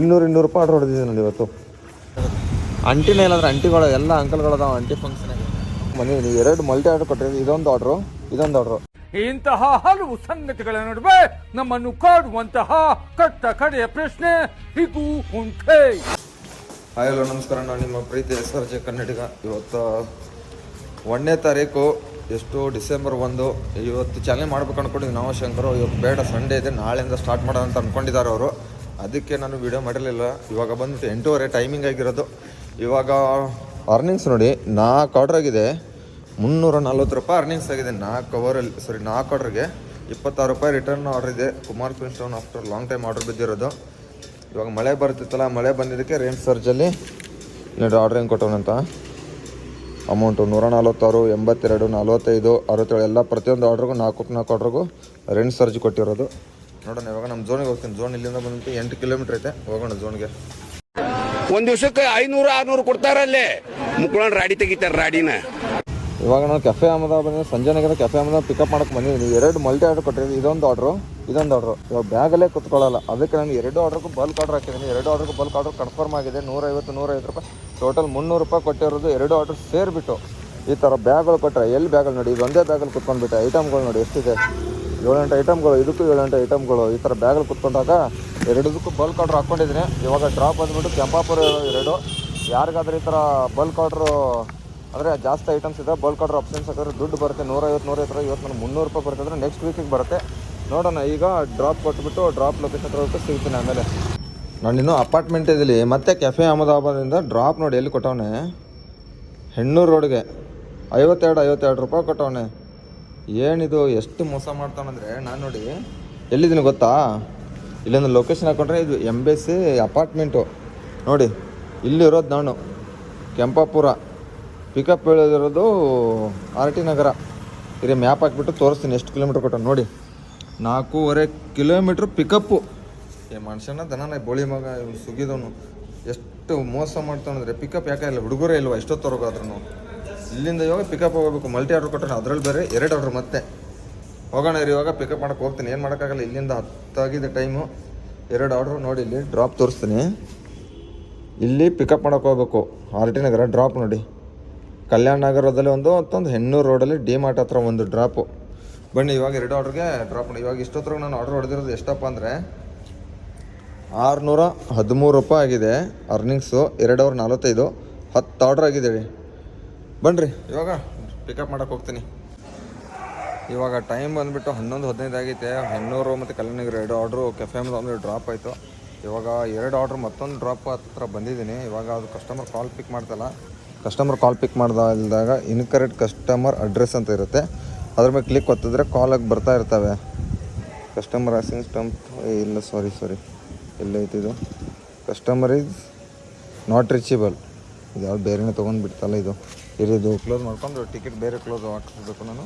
ಇನ್ನೂರು ಇನ್ನೂರು ರೂಪಾಯಿ ಆರ್ಡರ್ ಹೊಡೆದಿದ್ದೀನಿ ನೋಡಿ ಇವತ್ತು. ಅಂಟಿನೇ ಇಲ್ಲಾಂದ್ರೆ ಅಂಟಿಗಳು ಎಲ್ಲ ಅಂಕಲ್ಗಳದಾವ ಅಂಟಿ ಫಂಕ್ಷನ್ ಮನೆ ನೀವು ಎರಡು ಮಲ್ಟಿ ಆರ್ಡರ್ ಕೊಟ್ಟಿರೋದು ಇದೊಂದು ಆರ್ಡ್ರು ಇದೊಂದು ಆರ್ಡ್ರು ಇಂತಹ ಹಲವು ಸಂಗತಿಗಳ ನಡುವೆ ನಮ್ಮನ್ನು ಕಾಡುವಂತಹ ಕಟ್ಟ ಕಡೆಯ ಪ್ರಶ್ನೆ ಇದು ಉಂಟೆ. ಹಾಯ್ ಹಲೋ ನಮಸ್ಕಾರ. ನಾನು ನಿಮ್ಮ ಪ್ರೀತಿ ಎಸ್ ಆರ್ ಜೆ ಕನ್ನಡಿಗ. ಇವತ್ತು ಒಂದನೇ ತಾರೀಕು ಎಷ್ಟು ಡಿಸೆಂಬರ್ ಒಂದು. ಇವತ್ತು ಚಾಲೆಂಜ್ ಮಾಡ್ಬೇಕು ಅನ್ಕೊಂಡಿದ್ವಿ ನಾವು ಶಂಕರು. ಇವತ್ತು ಬೇಡ ಸಂಡೇ ಇದೆ ನಾಳೆಯಿಂದ ಸ್ಟಾರ್ಟ್ ಮಾಡೋಣ ಅಂತ ಅನ್ಕೊಂಡಿದ್ದಾರೆ ಅವರು. ಅದಕ್ಕೆ ನಾನು ವಿಡಿಯೋ ಮಾಡಿರಲಿಲ್ಲ. ಇವಾಗ ಬಂದ್ಬಿಟ್ಟು ಎಂಟೂವರೆ ಟೈಮಿಂಗ್ ಆಗಿರೋದು. ಇವಾಗ ಅರ್ನಿಂಗ್ಸ್ ನೋಡಿ, ನಾಲ್ಕು ಆರ್ಡ್ರ್ ಆಗಿದೆ. ಮುನ್ನೂರ ನಲ್ವತ್ತು ರೂಪಾಯಿ ಅರ್ನಿಂಗ್ಸ್ ಆಗಿದೆ. ನಾಲ್ಕು ಅವರಲ್ಲಿ ಸಾರಿ ನಾಲ್ಕು ಆರ್ಡ್ರಿಗೆ ಇಪ್ಪತ್ತಾರು ರೂಪಾಯಿ ರಿಟರ್ನ್ ಆರ್ಡರ್ ಇದೆ. Kumar Quinstone after long time order ಬಿದ್ದಿರೋದು. ಇವಾಗ ಮಳೆ ಬರ್ತಿತ್ತಲ್ಲ ಮಳೆ ಬಂದಿದ್ದಕ್ಕೆ ರೇಮ್ ಸರ್ಜಲ್ಲಿ ನೋಡಿ ಆರ್ಡ್ರ್ ಹೆಂಗೆ ಕೊಟ್ಟವನಂತ ಅಮೌಂಟು ನೂರ ನಲ್ವತ್ತಾರು ಎಂಬತ್ತೆರಡು, ನಲ್ವತ್ತೈದು, ಅರವತ್ತೇಳು, ಎಲ್ಲ ಪ್ರತಿಯೊಂದು ಆರ್ಡ್ರಿಗೂ ನಾಲ್ಕು ನಾಲ್ಕು ಆರ್ಡ್ರಿಗೂ ರೆಂಟ್ ಸರ್ಜ್ ಕೊಟ್ಟಿರೋದು. ನೋಡೋಣ ಇವಾಗ ನಮ್ಮ ಝೋನಿಗೆ ಹೋಗ್ತೀನಿ. ಝೋನ್ ಇಲ್ಲಿಂದ ಬಂದ್ಬಿಟ್ಟು ಎಂಟು ಕಿಲೋಮೀಟರ್ ಐತೆ. ಹೋಗೋಣ ಝೋನ್ಗೆ ಒಂದ್ ದಿವಸಕ್ಕೆ ಐನೂರು ಆರ್ನೂರು ಕೊಡ್ತಾರಲ್ಲೇ ಮುಕ್ಕೊಂಡ್ ರಾಡಿ ತೆಗಿತಾರ ರಾಡಿನ. ಇವಾಗ ನಾವು ಕೆಫೆ ಅಹಮದಾಬಾದ್ ಬಂದಿದ್ದು ಸಂಜೆ ನಗರ ಕೆಫೆ ಅಹಮದಾಬಾದ್ ಪಿಕಪ್ ಮಾಡಕ್ಕೆ ಬಂದಿದ್ದೀನಿ ಎರಡು ಮಲ್ಟಿ ಆರ್ಡರ್ ಕೊಟ್ಟಿದ್ದೀನಿ ಇದೊಂದು ಆರ್ಡ್ರು ಇದೊಂದು ಆರ್ಡ್ರು ಇವಾಗ ಬ್ಯಾಗಲ್ಲೇ ಕುತ್ಕೊಳ್ಳಲ್ಲ. ಅದಕ್ಕೆ ನಾನು ಎರಡು ಆರ್ಡ್ರಿಗೂ ಬಲ್ಕ್ ಆರ್ಡರ್ ಹಾಕಿದ್ದೀನಿ. ಎರಡು ಆರ್ಡ್ರಿಗೂ ಬಲ್ಕ್ ಆರ್ಡರ್ ಕನ್ಫರ್ಮ್ ಆಗಿದೆ. ನೂರೈವತ್ತು ನೂರೈವತ್ತು ರೂಪಾಯಿ. ಟೋಟಲ್ ಮುನ್ನೂರು ರೂಪಾಯಿ ಕೊಟ್ಟಿರೋದು ಎರಡು ಆರ್ಡರ್ ಸೇರಿಬಿಟ್ಟು ಈ ಥರ ಬ್ಯಾಗ್ಗಳು ಕೊಟ್ಟರೆ ಎಲ್ಲಿ ಬ್ಯಾಗಲ್ಲಿ ನೋಡಿ? ಇದೊಂದೇ ಒಂದೇ ಬ್ಯಾಗಲ್ಲಿ ಕುತ್ಕೊಂಡ್ಬಿಟ್ಟೆ ಐಟಮ್ಗಳು ನೋಡಿ ಎಷ್ಟಿದೆ? ಏಳೆಂಟು ಐಟಮ್ಗಳು ಇದಕ್ಕೂ ಏಳೆಂಟು ಐಟಮ್ಗಳು ಈ ಥರ ಬ್ಯಾಗಲ್ಲಿ ಕುತ್ಕೊಂಡಾಗ ಎರಡದಕ್ಕೂ ಬಲ್ಕ್ ಆರ್ಡ್ರ್ ಹಾಕ್ಕೊಂಡಿದ್ದೀನಿ. ಇವಾಗ ಡ್ರಾಪ್ ಬಂದುಬಿಟ್ಟು ಕೆಂಪಾಪುರ ಎರಡು. ಯಾರಿಗಾದ್ರೂ ಈ ಥರ ಬಲ್ಕ್ ಆರ್ಡ್ರು ಅಂದರೆ ಜಾಸ್ತಿ ಐಟಮ್ಸ್ ಇದೆ ಬಲ್ಕ್ ಆರ್ಡ್ರ್ ಆಪ್ಷನ್ಸ್ ಹಾಕಿದ್ರೆ ದುಡ್ಡು ಬರುತ್ತೆ. ನೂರೈವತ್ತು ನೂರೈವತ್ತು ರೂಪಾಯಿ ಇವತ್ತು ನಾನು ಮುನ್ನೂರು ರೂಪಾಯಿ ಬರುತ್ತೆ ನೆಕ್ಸ್ಟ್ ವೀಕಿಗೆ ಬರುತ್ತೆ. ನೋಡೋಣ, ಈಗ ಡ್ರಾಪ್ ಕೊಟ್ಬಿಟ್ಟು ಡ್ರಾಪ್ ಲೊಕೇಶನ್ ಹೋಗ್ಬಿಟ್ಟು ಸಿಗ್ತೀನಿ ಆಮೇಲೆ. ನಾನು ಇನ್ನೂ ಅಪಾರ್ಟ್ಮೆಂಟ್ ಇದ್ದೀನಿ. ಮತ್ತೆ ಕೆಫೆ ಅಹಮದಾಬಾದಿಂದ ಡ್ರಾಪ್ ನೋಡಿ ಎಲ್ಲಿ ಕೊಟ್ಟವನೆ? ಹೆಣ್ಣೂರು ರೋಡ್ಗೆ ಐವತ್ತೆರಡು ಐವತ್ತೆರಡು ರೂಪಾಯಿ ಕೊಟ್ಟವನೆ. ಏನಿದು, ಎಷ್ಟು ಮೋಸ ಮಾಡ್ತಾನಂದ್ರೆ ನಾನು ನೋಡಿ, ಎಲ್ಲಿದ್ದೀನಿ ಗೊತ್ತಾ? ಇಲ್ಲೊಂದು ಲೊಕೇಶನ್ ಹಾಕೊಂಡ್ರೆ ಇದು ಎಂ ಬಿ ಸಿ ಅಪಾರ್ಟ್ಮೆಂಟು ನೋಡಿ, ಇಲ್ಲಿರೋದು ನಾನು, ಕೆಂಪಾಪುರ. ಪಿಕಪ್ ಹೇಳಿರೋದು ಆರ್ ಟಿ ನಗರ. ಇಲ್ಲಿ ಮ್ಯಾಪ್ ಹಾಕ್ಬಿಟ್ಟು ತೋರಿಸ್ತೀನಿ ಎಷ್ಟು ಕಿಲೋಮೀಟ್ರ್ ಕೊಟ್ಟ ನೋಡಿ, ನಾಲ್ಕೂವರೆ ಕಿಲೋಮೀಟ್ರ್ ಪಿಕಪ್ಪು ಏ, ಮನುಷ್ಯನ ದನನ ಬೋಳಿ ಮಗ ಸುಗಿದವನು. ಎಷ್ಟು ಮೋಸ ಮಾಡ್ತಾನಂದ್ರೆ ಪಿಕಪ್ ಯಾಕೆ ಇಲ್ಲ, ಹುಡುಗರೇ ಇಲ್ವಾ ಎಷ್ಟೊತ್ತು ಆದ್ರೂ ಇಲ್ಲಿಂದ ಇವಾಗ ಪಿಕಪ್ ಹೋಗಬೇಕು. ಮಲ್ಟಿ ಆರ್ಡ್ರ್ ಕೊಟ್ಟರೆ ಅದ್ರಲ್ಲಿ ಬೇರೆ ಎರಡು ಆರ್ಡ್ರ್ ಮತ್ತೆ. ಹೋಗೋಣ ರೀ, ಇವಾಗ ಪಿಕಪ್ ಮಾಡಕ್ಕೆ ಹೋಗ್ತೀನಿ. ಏನು ಮಾಡೋಕ್ಕಾಗಲ್ಲ, ಇಲ್ಲಿಂದ ಹತ್ತಾಗಿದೆ ಟೈಮು ಎರಡು ಆರ್ಡ್ರು ನೋಡಿ, ಇಲ್ಲಿ ಡ್ರಾಪ್ ತೋರಿಸ್ತೀನಿ. ಇಲ್ಲಿ ಪಿಕಪ್ ಮಾಡಕ್ಕೆ ಹೋಗ್ಬೇಕು. ಆರ್ ಟಿ ನಗರ ಡ್ರಾಪ್ ನೋಡಿ. ಕಲ್ಯಾಣ ನಗರದಲ್ಲಿ ಒಂದು, ಮತ್ತೊಂದು ಹೆಣ್ಣೂರು ರೋಡಲ್ಲಿ ಡಿ ಮಾರ್ಟ್ ಹತ್ರ ಒಂದು ಡ್ರಾಪು ಬನ್ನಿ, ಇವಾಗ ಎರಡು ಆರ್ಡ್ರಿಗೆ ಡ್ರಾಪ್ ಮಾಡಿ. ಇವಾಗ ಇಷ್ಟೊತ್ತರೆಗೆ ನಾನು ಆರ್ಡ್ರ್ ಹೊಡೆದಿರೋದು ಎಷ್ಟಪ್ಪ ಅಂದರೆ, ಆರುನೂರ ಹದಿಮೂರು ರೂಪಾಯಿ ಆಗಿದೆ. ಅರ್ನಿಂಗ್ಸು ಎರಡು ಅವರ್ ನಲವತ್ತೈದು. ಹತ್ತು ಆರ್ಡ್ರ್ ಆಗಿದೆ ರೀ ಬನ್ನಿರಿ ಇವಾಗ ಪಿಕಪ್ ಮಾಡಕ್ಕೆ ಹೋಗ್ತೀನಿ. ಇವಾಗ ಟೈಮ್ ಬಂದ್ಬಿಟ್ಟು ಹನ್ನೊಂದು ಹದಿನೈದು ಆಗೈತೆ. ಹೆಣ್ಣೂರು ಮತ್ತು ಕಲ್ಯಾಣಿಗೆ ಎರಡು ಆರ್ಡ್ರು ಕೆಫೆ ಒಂದು ಡ್ರಾಪ್ ಆಯಿತು. ಇವಾಗ ಎರಡು ಆರ್ಡ್ರ್ ಮತ್ತೊಂದು ಡ್ರಾಪ್ ಹತ್ರ ಬಂದಿದ್ದೀನಿ. ಇವಾಗ ಅದು ಕಸ್ಟಮರ್ ಕಾಲ್ ಪಿಕ್ ಮಾಡ್ತಲ್ಲ ಕಸ್ಟಮರ್ ಕಾಲ್ ಪಿಕ್ ಮಾಡ್ದಾಗ ಇನ್ಕರೆಕ್ಟ್ ಕಸ್ಟಮರ್ ಅಡ್ರೆಸ್ ಅಂತ ಇರುತ್ತೆ. ಅದ್ರ ಮೇಲೆ ಕ್ಲಿಕ್ ಒತ್ತಿದ್ರೆ ಕಾಲಾಗಿ ಬರ್ತಾ ಇರ್ತವೆ. ಕಸ್ಟಮರ್ ಆಸಿಂಗ್ ಸ್ಟಂಪ್ ಇಲ್ಲ ಸಾರಿ ಸಾರಿ ಎಲ್ಲೈತೆ ಇದು. ಕಸ್ಟಮರ್ ಈಸ್ ನಾಟ್ ರೀಚೇಬಲ್ ಇದು ಯಾವ್ದು ಬೇರೆನೇ ತೊಗೊಂಡು ಬಿಡ್ತಲ್ಲ ಇದು. ಇರಿದು. ಕ್ಲೋಸ್ ಮಾಡ್ಕೊಂಡು ಟಿಕೆಟ್ ಬೇರೆ ಕ್ಲೋಸ್ ಹಾಕಿಸ್ಬೇಕು ನಾನು.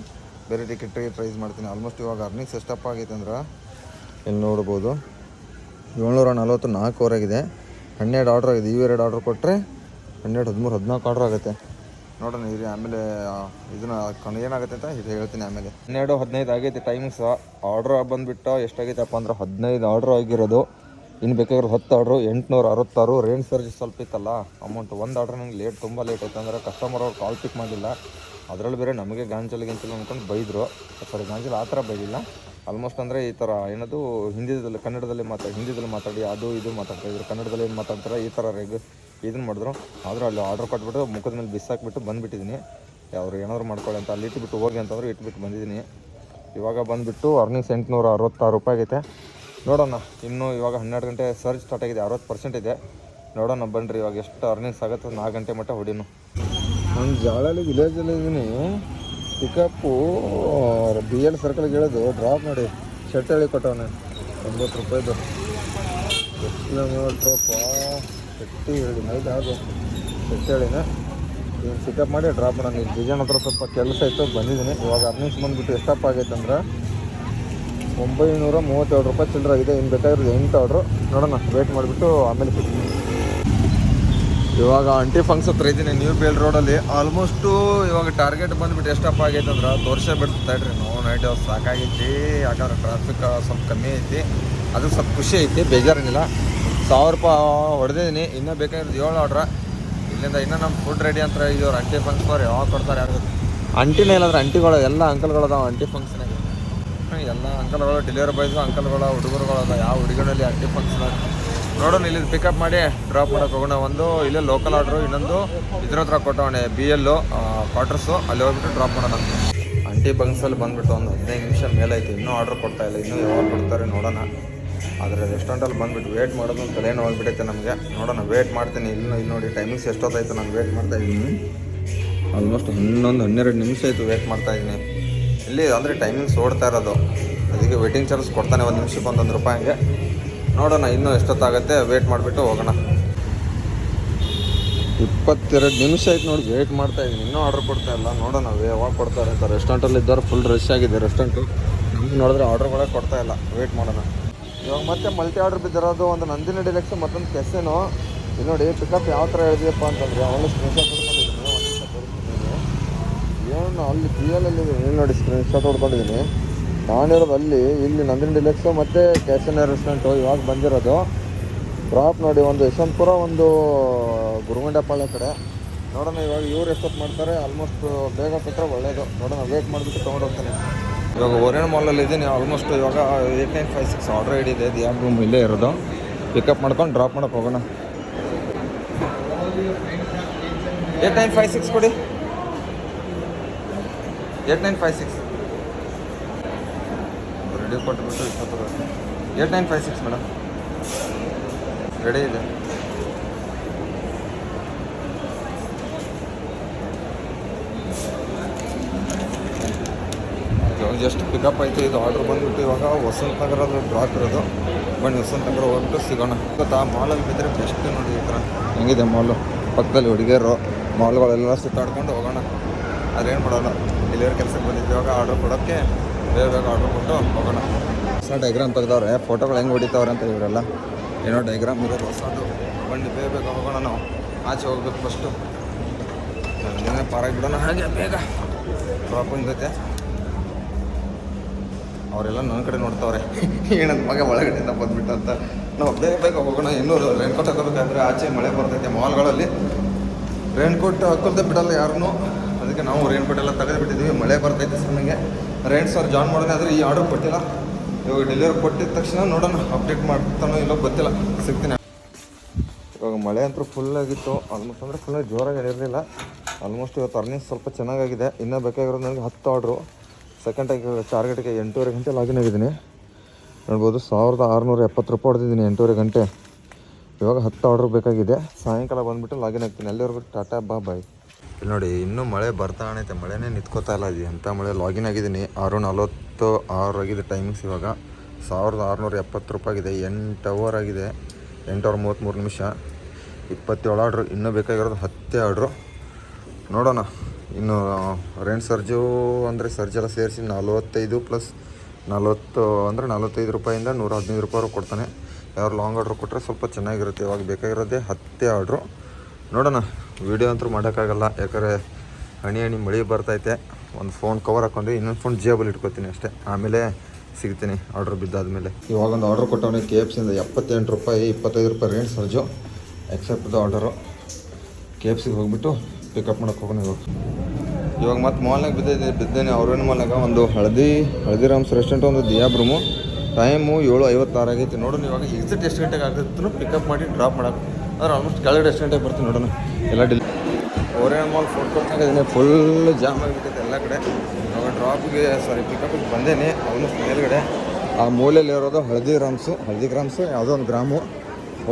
ಬೇರೆ ಟಿಕೆಟಿಗೆ ಪ್ರೈಸ್ ಮಾಡ್ತೀನಿ. ಆಲ್ಮೋಸ್ಟ್ ಇವಾಗ ಅರ್ನಿಂಗ್ಸ್ ಎಷ್ಟಪ್ಪ ಆಗೈತೆ ಅಂದ್ರೆ ಇಲ್ಲಿ ನೋಡ್ಬೋದು. ಏಳ್ನೂರ ನಲ್ವತ್ತು ನಾಲ್ಕುವರೆಗಿದೆ ಹನ್ನೆರಡು ಆರ್ಡ್ರ್ ಆಗಿದೆ. ಇವೆರಡು ಆರ್ಡ್ರ್ ಕೊಟ್ಟರೆ ಹನ್ನೆರಡು, ಹದಿಮೂರು, ಹದಿನಾಲ್ಕು ಆರ್ಡ್ರ್ ಆಗುತ್ತೆ. ನೋಡೋಣ, ಇರಿ. ಆಮೇಲೆ ಇದನ್ನ ಏನಾಗುತ್ತೆ ಅಂತ ಇದು ಹೇಳ್ತೀನಿ ಆಮೇಲೆ. ಹನ್ನೆರಡು, ಹದಿನೈದು ಆಗೈತೆ. ಟೈಮಿಂಗ್ಸ್ ಆರ್ಡ್ರ್ ಬಂದುಬಿಟ್ಟು ಎಷ್ಟಾಗೈತಪ್ಪ ಅಂದ್ರೆ ಹದಿನೈದು ಆರ್ಡ್ರ್ ಆಗಿರೋದು. ಇನ್ನು ಬೇಕಾಗಿರೋ ಹತ್ತು ಆರ್ಡ್ರು ಎಂಟುನೂರ, ಅರವತ್ತಾರು ರೇಂಜ್ ಸರ್ಜ್ ಸ್ವಲ್ಪ ಇತ್ತಲ್ಲ ಅಮೌಂಟ್ ಒಂದು ಆರ್ಡ್ರ್ ನಂಗೆ ಲೇಟ್ ತುಂಬ ಲೇಟ್ ಆಯ್ತು. ಅಂದರೆ ಕಸ್ಟಮರ್ ಅವ್ರು ಕಾಲ್ ಪಿಕ್ ಮಾಡಿಲ್ಲ. ಅದರಲ್ಲಿ ಬೇರೆ ನಮಗೆ ಗಾಂಜಲ್ ಗಿಂಚಲ್ ಅಂದ್ಕೊಂಡು ಬೈದರು. ಸಾರಿ ಗಾಂಜಲ್ ಆ ಥರ ಬೈದಿಲ್ಲ ಆಲ್ಮೋಸ್ಟ್ ಅಂದರೆ ಈ ಥರ ಏನದು ಹಿಂದಿದಲ್ಲಿ ಕನ್ನಡದಲ್ಲಿ ಮಾತಾಡಿ ಹಿಂದಿದಲ್ಲಿ ಮಾತಾಡಿ, ಅದು ಇದು ಮಾತಾಡ್ತಾ ಇದ್ರು. ಕನ್ನಡದಲ್ಲಿ ಏನು ಮಾತಾಡ್ತಾರೆ ಈ ಥರ ರೆಗ್ ಇದನ್ನು ಮಾಡಿದ್ರು. ಆದರೂ ಅಲ್ಲಿ ಆರ್ಡ್ರ್ ಕೊಟ್ಬಿಟ್ಟು ಮುಖದ ಮೇಲೆ ಬಿಸಾಕ್ಬಿಟ್ಟು ಬಂದುಬಿಟ್ಟಿದ್ದೀನಿ ಅವ್ರು ಏನಾದ್ರು ಮಾಡ್ಕೊಳ್ಳಿ ಅಂತ, ಅಲ್ಲಿ ಇಟ್ಬಿಟ್ಟು ಹೋಗಿ ಅಂತಂದ್ರೆ ಇಟ್ಬಿಟ್ಟು ಬಂದಿದ್ದೀನಿ ಇವಾಗ ಬಂದುಬಿಟ್ಟು ಅರ್ನಿಂಗ್ಸ್ ಎಂಟುನೂರ ಅರವತ್ತಾರು ರೂಪಾಯಿ ಆಗೈತೆ. ನೋಡೋಣ. ಇನ್ನೂ ಇವಾಗ ಹನ್ನೆರಡು ಗಂಟೆ ಸರ್ಜ್ ಸ್ಟಾರ್ಟ್ ಆಗಿದೆ. ಅರವತ್ತು ಪರ್ಸೆಂಟ್ ಇದೆ. ನೋಡೋಣ ಬನ್ನಿರಿ ಇವಾಗ ಎಷ್ಟು ಅರ್ನಿಂಗ್ಸ್ ಆಗುತ್ತೆ ನಾಲ್ಕು ಗಂಟೆ ಮಟ್ಟ ಹೊಡಿನು. ನಾನು ಜಾಳಲ್ಲಿ ವಿಲೇಜಲ್ಲಿ ಇದ್ದೀನಿ ಪಿಕಪ್ಪು ಬಿ ಎಲ್ ಸರ್ಕಲ್ಗೆ ಹೇಳೋದು. ಡ್ರಾಪ್ ಮಾಡಿ. ಶರ್ಟ್ ಹೇಳಿ ಕೊಟ್ಟವನೆ. ಒಂಬತ್ತು ರೂಪಾಯಿದು. ಎಷ್ಟು ಕಿಲೋಮೀಟ್ರಪ್ಪ ಶೆಟ್ಟಿ ಹೇಳಿ. ನೈಟ್ ಆಗು ಶೆಟ್ಟಿ ಹೇಳಿನ ಇನ್ನು ಪಿಕಪ್ ಮಾಡಿ ಡ್ರಾಪ್ ಮಾಡೋಣ. ಬಿಜಾನ್ ಹತ್ರ ಸ್ವಲ್ಪ ಕೆಲಸ ಇತ್ತು. ಬಂದಿದ್ದೀನಿ. ಇವಾಗ ಅರ್ನಿಂಗ್ಸ್ ಬಂದುಬಿಟ್ಟು ಎಷ್ಟಪ್ಪ ಆಗೈತೆ ಅಂದ್ರೆ ಒಂಬೈನೂರ ಮೂವತ್ತೇಳು ರೂಪಾಯಿ ಚಿಲ್ಲರೆ ಆಗಿದೆ ಇನ್ನು ಬೇಕಾಗಿರೋದು ಎಂಟು ಆರ್ಡ್ರು ನೋಡೋಣ. ವೇಟ್ ಮಾಡಿಬಿಟ್ಟು ಆಮೇಲೆ ಸಿಗ್ತೀನಿ. ಇವಾಗ ಅಂಟಿ ಫಂಕ್ಸ್ ಹತ್ರ ಇದ್ದೀನಿ. ನ್ಯೂ ಬೇಲ್ ರೋಡಲ್ಲಿ ಆಲ್ಮೋಸ್ಟು ಇವಾಗ ಟಾರ್ಗೆಟ್ ಬಂದ್ಬಿಟ್ಟು ಎಷ್ಟಪ್ಪ ಆಗೈತೆ ಅಂದ್ರೆ ತೋರಿಸೇ ಬಿಡ್ತಾ ಇಡ್ರಿ ನಾವು ನೈಟ್ ಸಾಕಾಗೈತಿ. ಯಾಕಂದ್ರೆ ಟ್ರಾಫಿಕ್ ಸ್ವಲ್ಪ ಕಮ್ಮಿ ಐತಿ. ಅದು ಸ್ವಲ್ಪ ಖುಷಿ ಐತಿ. ಬೇಜಾರೇನಿಲ್ಲ. ಸಾವಿರ ರೂಪಾಯಿ ಹೊಡೆದಿದ್ದೀನಿ ಇನ್ನೂ ಬೇಕಾಗಿರೋದು ಏಳು ಆರ್ಡ್ರ ಇಲ್ಲಿಂದ ಇನ್ನೂ ನಮ್ಮ ಫುಡ್ ರೆಡಿ ಅಂತ ಇದ್ದವ್ರು ಅಂಟಿ ಫಂಕ್ಷನ್ ಯಾವಾಗ ಕೊಡ್ತಾರೆ ಯಾರು ಅಂಟಿನೇ ಇಲ್ಲಾಂದ್ರೆ ಅಂಟಿಗಳು ಎಲ್ಲ ಅಂಕಲ್ಗಳದಾವೆ ಅಂಟಿ ಫಂಕ್ಷನಾಗ ಎಲ್ಲ ಅಂಕಲ್ಗಳು ಡೆಲಿವರಿ ಬಾಯ್ಸು ಅಂಕಲ್ಗಳು ಹುಡುಗರುಗಳ ಯಾವ ಹುಡುಗರಲ್ಲಿ ಅಂಟಿ ಫಂಕ್ಷನ್ ನೋಡೋಣ ಇಲ್ಲಿ ಪಿಕಪ್ ಮಾಡಿ ಡ್ರಾಪ್ ಮಾಡೋಕೆ ಹೋಗೋಣ. ಒಂದು, ಇಲ್ಲೇ ಲೋಕಲ್ ಆರ್ಡ್ರು ಇನ್ನೊಂದು ಇದ್ರ ಹತ್ರ ಕೊಟ್ಟವಣೆ ಬಿ ಎಲ್ಲು ಕ್ವಾರ್ಟರ್ಸು ಅಲ್ಲಿ ಹೋಗ್ಬಿಟ್ಟು ಡ್ರಾಪ್ ಮಾಡೋಣ ಅಂಟಿ ಬಂಕ್ಸಲ್ಲಿ ಬಂದ್ಬಿಟ್ಟು ಒಂದು ಹದಿನೈದು ನಿಮಿಷ ಮೇಲೆ ಆಯ್ತು ಇನ್ನೂ ಆರ್ಡ್ರ್ ಕೊಡ್ತಾ ಇಲ್ಲ. ಇನ್ನೂ ಯಾವಾಗ ಕೊಡ್ತಾರೆ ನೋಡೋಣ. ಆದರೆ ರೆಸ್ಟೋರೆಂಟಲ್ಲಿ ಬಂದ್ಬಿಟ್ಟು ವೇಟ್ ಮಾಡೋದು ತಲೆನೋ ಹೋಗ್ಬಿಟ್ಟೈತೆ ನಮಗೆ. ನೋಡೋಣ ವೇಟ್ ಮಾಡ್ತೀನಿ. ಇಲ್ಲಿ ಇಲ್ಲಿ ನೋಡಿ ಟೈಮಿಂಗ್ಸ್ ಎಷ್ಟೊತ್ತಾಯ್ತು ನಾನು ವೇಟ್ ಮಾಡ್ತಾ ಇದ್ದೀನಿ. ಆಲ್ಮೋಸ್ಟ್ ಹನ್ನೊಂದು, ಹನ್ನೆರಡು ನಿಮಿಷ ಆಯಿತು ವೇಟ್ ಮಾಡ್ತಾ ಇದ್ದೀನಿ. ಇಲ್ಲಿ ಅಂದರೆ ಟೈಮಿಂಗ್ಸ್ ಓಡ್ತಾ ಇರೋದು. ಅದಕ್ಕೆ ವೇಟಿಂಗ್ ಚಾರ್ಜ್ ಕೊಡ್ತಾನೆ ಒಂದು ನಿಮಿಷಕ್ಕೆ ಒಂದೊಂದು ರೂಪಾಯಿಗೆ ನೋಡೋಣ ಇನ್ನೂ ಎಷ್ಟೊತ್ತಾಗುತ್ತೆ ವೇಟ್ ಮಾಡಿಬಿಟ್ಟು ಹೋಗೋಣ. ಇಪ್ಪತ್ತೆರಡು ನಿಮಿಷ ಆಯ್ತು ನೋಡಿ ವೇಟ್ ಮಾಡ್ತಾ ಇದ್ದೀನಿ ಇನ್ನೂ ಆರ್ಡರ್ ಕೊಡ್ತಾ ಇಲ್ಲ. ನೋಡೋಣ ಯಾವಾಗ ಕೊಡ್ತಾರೆ ಅಂತ. ರೆಸ್ಟೋರೆಂಟಲ್ಲಿ ಇದ್ದವ್ರು ಫುಲ್ ರಶ್ ಆಗಿದೆ ರೆಸ್ಟೋರೆಂಟು ನಮ್ಗೆ ನೋಡಿದ್ರೆ ಕೂಡ ಕೊಡ್ತಾ ಇಲ್ಲ. ವೇಟ್ ಮಾಡೋಣ. ಇವಾಗ ಮತ್ತೆ ಮಲ್ಟಿ ಆರ್ಡರ್ ಬಿದ್ದಿರೋದು ಒಂದು ನಂದಿನಿ ಡಿಲೆಕ್ಸ್ ಮತ್ತೊಂದು ಕೆಸೆನು ಇಲ್ಲಿ ನೋಡಿ ಪಿಕಪ್ ಯಾವ ಥರ ಹೇಳಿದೆಯಪ್ಪ ಅಂತಂದರೆ, ಅವಳು ಸ್ಕ್ರೀನ್ಶಾಟ್ ಹೊಡ್ಕೊಂಡಿದ್ದೀನಿ ಒಂದು ನಿಮಿಷ ತೋರಿಸ್ತೀನಿ ಏನು, ಅಲ್ಲಿ ಪಿ ಎಲ್ ಅಲ್ಲಿ ಇಲ್ಲಿ ನೋಡಿ ಸ್ಕ್ರೀನ್ಶಾಟ್ ಹೊಡ್ಕೊಂಡಿದ್ದೀನಿ ನಾನಿರೋದು ಅಲ್ಲಿ, ಇಲ್ಲಿ ನಂದಿನಿ ಡಿಲೆಕ್ಸ್ ಮತ್ತು ಕ್ಯಾಶನ್ ರೆಸ್ಟೋರೆಂಟು ಇವಾಗ ಬಂದಿರೋದು. ಡ್ರಾಪ್ ನೋಡಿ, ಒಂದು ಯಶವಂತಪುರ, ಒಂದು ಗುರುಗುಂಡಪಾಳ್ಯ ಕಡೆ. ನೋಡೋಣ, ಇವಾಗ ಇವ್ರು ಎಷ್ಟೊತ್ತು ಮಾಡ್ತಾರೆ. ಆಲ್ಮೋಸ್ಟ್ ಬೇಗ ಕೊಟ್ಟರೆ ಒಳ್ಳೇದು. ನೋಡೋಣ ವೇಟ್ ಮಾಡಿಬಿಟ್ಟು ತೊಗೊಂಡು ಹೋಗ್ತೀನಿ ಇವಾಗ ಓರಿಯನ್ ಮಾಲಲ್ಲಿ ಇದ್ದೀನಿ ಆಲ್ಮೋಸ್ಟ್ ಇವಾಗ eight nine five six order ಇದೆ. ದಿಯಾಬ್ ರೂಮ್ ಇಲ್ಲೇ ಇರೋದು. ಪಿಕಪ್ ಮಾಡ್ಕೊಂಡು ಡ್ರಾಪ್ ಮಾಡೋಕೆ ಹೋಗೋಣ. ಏಟ್ ನೈನ್ ಫೈವ್ ಸಿಕ್ಸ್ ಕೊಡಿ. Eight nine five six. Ready ಕೊಟ್ಟುಬಿಟ್ಟು ಇಪ್ಪತ್ತು eight nine five six madam. Ready ಇದೆ. ಜಸ್ಟ್ ಪಿಕಪ್ ಆಯಿತು. ಇದು ಆರ್ಡ್ರ್ ಬಂದ್ಬಿಟ್ಟು ಇವಾಗ ವಸಂತ ನಗರದ ಡ್ರಾಪ್ ಇರೋದು. ಬನ್ನಿ ವಸಂತ ನಗರ ಹೋಗ್ಬಿಟ್ಟು ಸಿಗೋಣ. ಗೊತ್ತಾ ಮಾಲಲ್ಲಿ ಬಿದ್ದರೆ ಬೆಸ್ಟ್ ನೋಡಿ ಈ ಥರ ಹೆಂಗಿದೆ ಮಾಲು ಪಕ್ಕದಲ್ಲಿ ಹುಡುಗಿಯರು ಮಾಲ್ಗಳೆಲ್ಲ ಸುತ್ತಾಡ್ಕೊಂಡು ಹೋಗೋಣ. ಅದೇನು ಮಾಡೋಣ ಡೆಲಿವರಿ ಕೆಲಸಕ್ಕೆ ಬಂದಿದ್ದು ಇವಾಗ ಆರ್ಡ್ರ್ ಕೊಡೋಕ್ಕೆ ಬೇಗ ಬೇಗ ಆರ್ಡ್ರ್ ಕೊಟ್ಟು ಹೋಗೋಣ. ಹೊಸ ಡೈಗ್ರಾಮ್ ತೆಗೆದವ್ರೆ ಫೋಟೋಗಳು ಹೆಂಗೆ ಹೊಡಿತಾವ್ರೆ ಅಂತ ಇವರೆಲ್ಲ ಏನೋ ಡೈಗ್ರಾಮ್ ಇರೋದು ಹೊಸದು. ಬಂದು ಬೇಗ ಬೇಗ ಹೋಗೋಣ ನಾವು. ಆಚೆ ಹೋಗ್ಬೇಕು ಫಸ್ಟು ಏನೇ ಪಾರಾಗಿ ಬಿಡೋಣ. ಹಾಗೆ ಬೇಗ. ಪ್ರಾಪಿಂಗ್ ಜೊತೆ. ಅವರೆಲ್ಲ ನನ್ನ ಕಡೆ ನೋಡ್ತಾವ್ರೆ. ಏನಂತ ಮಗ ಒಳಗಡೆಯಿಂದ ಬಂದ್ಬಿಟ್ಟು ಅಂತ. ನಾವು ಬೇಗ ಬೇಗ ಹೋಗೋಣ. ಇನ್ನೂ ರೇನ್ಕೋಟ್ ಹಾಕೋಬೇಕಂದ್ರೆ ಆಚೆ ಮಳೆ ಬರ್ತೈತೆ ಮಾಲ್ಗಳಲ್ಲಿ ರೇನ್ಕೋಟ್ ಹಾಕೋದೇ ಬಿಡಲ್ಲ ಯಾರನ್ನೂ ಅದಕ್ಕೆ ನಾವು ರೇನ್ಕೋಟ್ ಎಲ್ಲ ತೆಗೆದು ಬಿಟ್ಟಿದ್ದೀವಿ ಮಳೆ ಬರ್ತೈತೆ ಸಣ್ಣಗೆ ರೈನ್ ಸರ್ ಜಾಯ್ನ್ ಮಾಡಿದೆ ಆದರೆ ಈ ಆರ್ಡರ್ ಕೊಟ್ಟಿಲ್ಲ. ಇವಾಗ ಡೆಲಿವರಿ ಕೊಟ್ಟಿದ ತಕ್ಷಣ ನೋಡೋಣ ಅಪ್ಡೇಟ್ ಮಾಡ್ತಾನೋ ಇಲ್ಲೋ ಗೊತ್ತಿಲ್ಲ. ಸಿಗ್ತೀನಿ. ಇವಾಗ ಮಳೆ ಅಂತೂ ಫುಲ್ ಆಗಿತ್ತು. ಆಲ್ಮೋಸ್ಟ್ ಅಂದರೆ ಫುಲ್ಲಾಗಿ ಜೋರಾಗಿ ಇರಲಿಲ್ಲ ಆಲ್ಮೋಸ್ಟ್ ಇವತ್ತು ಅರ್ನಿಂಗ್ ಸ್ವಲ್ಪ ಚೆನ್ನಾಗಾಗಿದೆ. ಇನ್ನೂ ಬೇಕಾಗಿರೋದು ನನಗೆ ಹತ್ತು ಆರ್ಡ್ರು ಸೆಕೆಂಡ್ ಟಾರ್ಗೆಟ್ಗೆ ಎಂಟೂವರೆ ಗಂಟೆ ಲಾಗಿನ್ ಆಗಿದ್ದೀನಿ. ನೋಡ್ಬೋದು ಸಾವಿರದ ಆರುನೂರ ಎಪ್ಪತ್ತು ರೂಪಾಯಿ ಹೊಡೆದಿದ್ದೀನಿ ಎಂಟೂವರೆ ಗಂಟೆ. ಇವಾಗ ಹತ್ತು ಆರ್ಡ್ರ್ ಬೇಕಾಗಿದೆ. ಸಾಯಂಕಾಲ ಬಂದುಬಿಟ್ಟು ಲಾಗಿನ್ ಆಗ್ತೀನಿ. ಅಲ್ಲಿವರೆಗೂ ಟಾಟಾ ಬಾ ಬಾಯ್. ನೋಡಿ, ಇನ್ನೂ ಮಳೆ ಬರ್ತಾ ಅನೈತೆ ಮಳೆನೇ ನಿಂತ್ಕೋತಾ ಇಲ್ಲ ಇದೆ ಅಂತ ಮಳೆ? ಲಾಗಿನ್ ಆಗಿದ್ದೀನಿ. ಆರು ನಲ್ವತ್ತು, ಆರು ಆಗಿದೆ ಟೈಮಿಂಗ್ಸ್ ಇವಾಗ. ಸಾವಿರದ ಆರುನೂರ ಎಪ್ಪತ್ತು ರೂಪಾಯಿ ಆಗಿದೆ ಎಂಟು ಅವರ್ ಆಗಿದೆ. ಎಂಟು ಅವರ್ ಮೂವತ್ತ್ಮೂರು ನಿಮಿಷ. ಇಪ್ಪತ್ತೇಳು ಆರ್ಡ್ರು ಇನ್ನೂ ಬೇಕಾಗಿರೋದು ಹತ್ತೇ ಆರ್ಡ್ರು ನೋಡೋಣ. ಇನ್ನು ರೆಂಟ್ ಸರ್ಜು ಅಂದರೆ ಸರ್ಜೆಲ್ಲ ಸೇರಿಸಿ ನಲ್ವತ್ತೈದು ಪ್ಲಸ್ ನಲ್ವತ್ತು ಅಂದರೆ ನಲವತ್ತೈದು ರೂಪಾಯಿಂದ ನೂರ ಹದಿನೈದು ರೂಪಾಯಿ ಕೊಡ್ತಾನೆ. ಯಾರು ಲಾಂಗ್ ಆರ್ಡ್ರ್ ಕೊಟ್ಟರೆ ಸ್ವಲ್ಪ ಚೆನ್ನಾಗಿರುತ್ತೆ. ಇವಾಗ ಬೇಕಾಗಿರೋದೇ ಹತ್ತೇ ಆರ್ಡ್ರು ನೋಡೋಣ ವೀಡಿಯೋ ಅಂತೂ ಮಾಡೋಕ್ಕಾಗಲ್ಲ. ಯಾಕಂದರೆ ಹಣಿ ಹಣಿ ಮಳೆ ಬರ್ತೈತೆ. ಒಂದು ಫೋನ್ ಕವರ್ ಹಾಕೊಂಡು ಇನ್ನೊಂದು ಫೋನ್ ಜೇಬಲ್ಲಿ ಇಟ್ಕೋತೀನಿ ಅಷ್ಟೇ. ಆಮೇಲೆ ಸಿಗ್ತೀನಿ ಆರ್ಡ್ರ್ ಬಿದ್ದಾದಮೇಲೆ. ಇವಾಗ ಒಂದು ಆರ್ಡ್ರ್ ಕೊಟ್ಟವನೇ ಕೆ ಎಫ್ ಸಿಯಿಂದ ಎಪ್ಪತ್ತೆಂಟು ರೂಪಾಯಿ, ಇಪ್ಪತ್ತೈದು ರೂಪಾಯಿ rate surge accept order K F C ಹೋಗ್ಬಿಟ್ಟು ಪಿಕಪ್ ಮಾಡೋಕೆ ಹೋಗೋಣ ಇವಾಗ. ಇವಾಗ ಮತ್ತೆ ಮಾಲ್ನಾಗ ಬಿದ್ದೈತೆ, ಬಿದ್ದೇನೆ ಅವ್ರೇನು ಮಾಲ್ನಾಗ ಒಂದು ಹಳದಿ ಹಳದಿರಾಮ್ಸ್ ರೆಸ್ಟೋರೆಂಟ್ ಒಂದು ದಿಯಾಬ್ ರೂಮು ಟೈಮು ಏಳು ಐವತ್ತಾರು ಆಗೈತಿ. ನೋಡೋಣ ಇವಾಗ ಎಕ್ಸಿಟ್ ಎಷ್ಟು ಗಂಟೆಗೆ ಆಗುತ್ತೆ ಪಿಕಪ್ ಮಾಡಿ ಡ್ರಾಪ್ ಮಾಡೋಕೆ. ಅಂದ್ರೆ ಆಲ್ಮೋಸ್ಟ್ ಕೆಳಗಡೆ ಎಷ್ಟು ಗಂಟೆಗೆ ಬರ್ತೀನಿ ನೋಡೋಣ. ಎಲ್ಲ ಡಿಲ್ ಓರಿಯನ್ ಮಾಲ್ ಫೋಟೋ ಕೊಡ್ತಾಗಿದ್ದೀನಿ ಫುಲ್ ಜಾಮ್ ಆಗಿಬಿಟ್ಟಿದೆ ಎಲ್ಲ ಕಡೆ. ಅವಾಗ ಡ್ರಾಪ್ಗೆ ಸಾರಿ ಪಿಕಪ್ಗೆ ಬಂದೇನೆ ಆಲ್ಮೋಸ್ಟ್ ಮೇಲ್ಗಡೆ. ಆ ಮೂಲೆಯಲ್ಲಿ ಇರೋದು ಹಳದಿ ಗ್ರಾಮ್ಸು ಹಳದಿ ಗ್ರಾಮ್ಸು ಯಾವುದೋ ಒಂದು ಗ್ರಾಮು.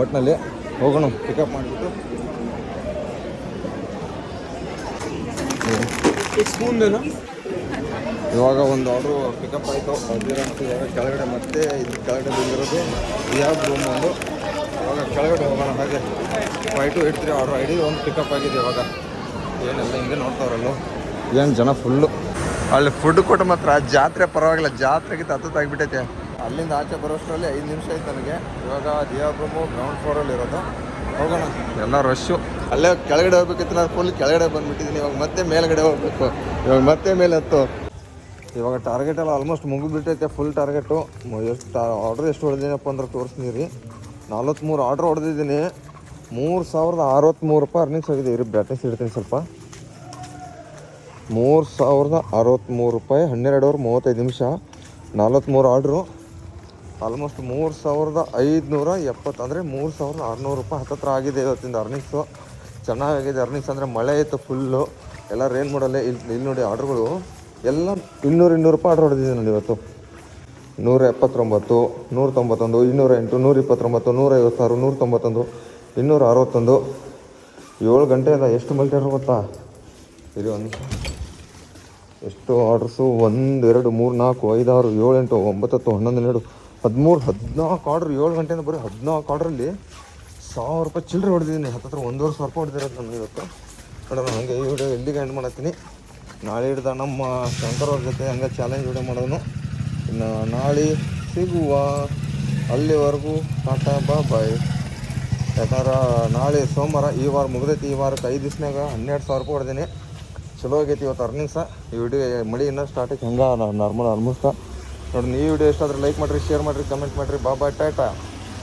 ಒಟ್ಟಿನಲ್ಲಿ ಹೋಗೋಣ ಪಿಕಪ್ ಮಾಡಿಬಿಟ್ಟು. ಇವಾಗ ಒಂದು ಆರ್ಡ್ರು ಪಿಕಪ್ ಆಯಿತು. ಹಲ್ದಿರಾಮ್ಸ್ ಇವಾಗ ಕೆಳಗಡೆ ಮತ್ತೆ ಇದು ಕೆಳಗಡೆ ಬಂದಿರೋದು. ಯಾವ ರೂಮ್ ಒಂದು ಕೆಳಗಡೆ ಹೋಗೋಣ ಹಾಗೆ. Five two eight three order ID ಒಂದು ಪಿಕಪ್ ಆಗಿದೆ ಇವಾಗ. ಏನೆಲ್ಲ ಹಿಂಗೆ ನೋಡ್ತಾವ್ರಲ್ಲೋ ಏನು ಜನ ಫುಲ್ಲು ಅಲ್ಲಿ ಫುಡ್ ಕೊಟ್ಟು ಮಾತ್ರ ಜಾತ್ರೆ ಪರವಾಗಿಲ್ಲ ಜಾತ್ರೆಗೆ ತತ್ತಾಗಿಬಿಟ್ಟೈತೆ ಅಲ್ಲಿಂದ ಆಚೆ ಬರೋಷ್ಟರಲ್ಲಿ ಐದು ನಿಮಿಷ ಆಯ್ತು ನನಗೆ. ಇವಾಗ ದಿಯಾಬ್ರಮು ಗ್ರೌಂಡ್ ಫ್ಲೋರಲ್ಲಿ ಇರೋದು. ಹೋಗೋಣ. ಎಲ್ಲ ರಶ್ಶು ಅಲ್ಲೇ ಕೆಳಗಡೆ ಹೋಗ್ಬೇಕಿತ್ತು ನಾನು ಫುಲ್ ಕೆಳಗಡೆ ಬಂದುಬಿಟ್ಟಿದ್ದೀನಿ. ಇವಾಗ ಮತ್ತೆ ಮೇಲ್ಗಡೆ ಹೋಗ್ಬೇಕು. ಇವಾಗ ಮತ್ತೆ ಮೇಲೆ ಹತ್ತು. ಇವಾಗ ಟಾರ್ಗೆಟ್ ಎಲ್ಲ ಆಲ್ಮೋಸ್ಟ್ ಮುಗಿದ್ಬಿಟ್ಟೈತೆ ಫುಲ್ ಟಾರ್ಗೆಟು ಎಷ್ಟು ಆರ್ಡ್ರ್ ಎಷ್ಟು ಹೊಡೆದಿನಪ್ಪ ಅಂದ್ರೆ ತೋರಿಸ್ತೀನಿ ರೀ. ನಲ್ವತ್ತ್ಮೂರು ಆರ್ಡ್ರ್ ಹೊಡೆದಿದ್ದೀನಿ. ಮೂರು ಸಾವಿರದ ಅರವತ್ತ್ಮೂರು ರೂಪಾಯಿ ಅರ್ನಿಂಗ್ಸ್ ಆಗಿದೆ. ಇರಿ ಬ್ಯಾಟ್ನೆಸ್ ಇಡ್ತೀನಿ ಸ್ವಲ್ಪ. ಮೂರು ಸಾವಿರದ ಅರವತ್ತ್ಮೂರು ರೂಪಾಯಿ ಹನ್ನೆರಡು ಅವರ್ ಮೂವತ್ತೈದು ನಿಮಿಷ. ನಲ್ವತ್ತ್ಮೂರು ಆರ್ಡ್ರು ಆಲ್ಮೋಸ್ಟ್ ಮೂರು ಸಾವಿರದ ಐದುನೂರ ಎಪ್ಪತ್ತು, ಅಂದರೆ ಮೂರು ಸಾವಿರದ ಆರುನೂರು ರೂಪಾಯಿ ಹತ್ತತ್ರ ಆಗಿದೆ ಇವತ್ತಿಂದ ಅರ್ನಿಂಗ್ಸು ಚೆನ್ನಾಗಿದೆ ಅರ್ನಿಂಗ್ಸ್ ಅಂದರೆ ಮಳೆ ಇತ್ತು ಫುಲ್ಲು ಎಲ್ಲ ರೇನ್ ಮಾಡಲ್ಲೇ ಇಲ್ಲಿ ಇಲ್ಲಿ ನೋಡಿ ಆರ್ಡ್ರ್ಗಳು ಎಲ್ಲ ಇನ್ನೂರು ಇನ್ನೂರು ರೂಪಾಯಿ ಆರ್ಡ್ರ್ ಹೊಡೆದಿದ್ದೀನಿ ನಾನು ಇವತ್ತು. ನೂರ ಎಪ್ಪತ್ತೊಂಬತ್ತು, ನೂರ ತೊಂಬತ್ತೊಂದು, ಇನ್ನೂರ ಎಂಟು, ನೂರ ಇಪ್ಪತ್ತೊಂಬತ್ತು, ನೂರ ಐವತ್ತಾರು, ನೂರ ತೊಂಬತ್ತೊಂದು, ಇನ್ನೂರ ಅರವತ್ತೊಂದು. ಏಳು ಗಂಟೆ ಅದ ಎಷ್ಟು ಮಲ್ಟಿರ್ ಗೊತ್ತಾ? ಇರಿ ಒಂದು ಎಷ್ಟು ಆರ್ಡ್ರಸ್ಸು ಒಂದು, ಎರಡು, ಮೂರು, ನಾಲ್ಕು, ಐದಾರು, ಏಳು, ಎಂಟು, ಒಂಬತ್ತು, ಹತ್ತು, ಹನ್ನೊಂದು, ಹನ್ನೆರಡು, ಹದಿಮೂರು, ಹದಿನಾಲ್ಕು ಆರ್ಡ್ರ್. ಏಳು ಗಂಟೆಯಿಂದ ಬರೀ ಹದಿನಾಲ್ಕು ಆರ್ಡ್ರಲ್ಲಿ ಸಾವಿರ ರೂಪಾಯಿ ಚಿಲ್ಲರೆ ಹೊಡೆದಿದ್ದೀನಿ. ಹತ್ತತ್ರ ಒಂದೂವರೆ ಸಾವಿರ ರೂಪಾಯಿ ಹೊಡೆದಿರೋದು ನಾನು ಇವತ್ತು. ನೋಡೋಣ ಹಾಗೆ ಈ ವಿಡಿಯೋ ಎಲ್ಲಿಗೆ ಎಂಡ್ ಮಾಡತ್ತೀನಿ? ನಾಳೆ ಹಿಡ್ದ ನಮ್ಮ ಶಂಕರ್ ಅವ್ರ ಜೊತೆ ಹಂಗೆ ಚಾಲೆಂಜ್ ವಿಡಿಯೋ ಮಾಡೋನು ಇನ್ನು ನಾಳೆ ಸಿಗುವ ಅಲ್ಲಿವರೆಗೂ ಟಾಟಾ ಬಾ ಬಾಯ್. ಯಾಕಂದ್ರೆ ನಾಳೆ ಸೋಮವಾರ, ಈ ವಾರ ಮುಗ್ದೈತಿ, ಈ ವಾರಕ್ಕೆ ಐದು ದಿವ್ಸನಾಗ ಹನ್ನೆರಡು ಸಾವಿರ ರೂಪಾಯಿ ಹೊಡೆದೀನಿ. ಚಲೋ ಆಗೈತಿ ಇವತ್ತು ಅರ್ನಿಂಗ್ಸ ಈ ವಿಡಿಯೋ ಮಳಿ ಇನ್ನೂ ಸ್ಟಾರ್ಟ್ ಹೆಂಗೆ ನಾರ್ಮಲ್ ಆಲ್ಮೋಸ್ಟ್ ನೋಡಿ ನೀವು ವಿಡಿಯೋ ಎಷ್ಟಾದ್ರೆ ಲೈಕ್ ಮಾಡಿರಿ ಶೇರ್ ಮಾಡಿರಿ ಕಮೆಂಟ್ ಮಾಡಿರಿ. ಬಾಬಾ ಟಾಟಾ